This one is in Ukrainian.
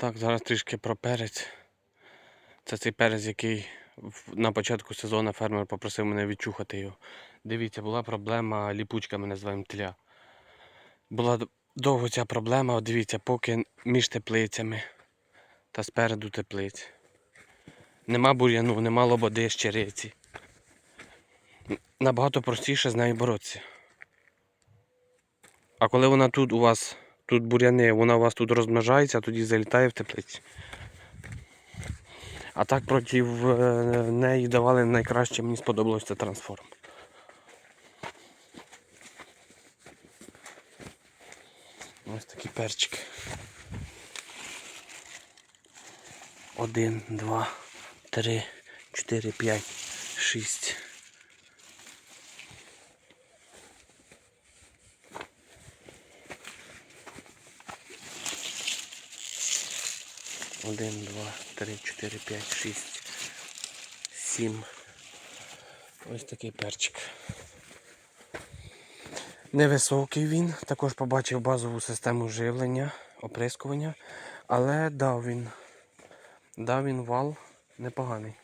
Так, зараз трішки про перець. Це цей перець, який на початку сезону фермер попросив мене відчухати його. Дивіться, була проблема ліпучка, ми називаємо тля. Була довго ця проблема, дивіться, поки між теплицями та спереду теплиць. Нема бур'яну, нема лободи, щериці. Н- Набагато простіше з нею боротися. А коли вона тут у вас, тут бур'яни, вона у вас тут розмножається, а тоді залітає в теплиці. А так проти е, неї давали найкраще, мені сподобалось це трансформ. Ось такі перчики. Один, два, три, чотири, п'ять, шість. Один, два, три, чотири, п'ять, шість, сім. Ось такий перчик. Невисокий він, також побачив базову систему живлення, оприскування, але дав він, дав він вал непоганий.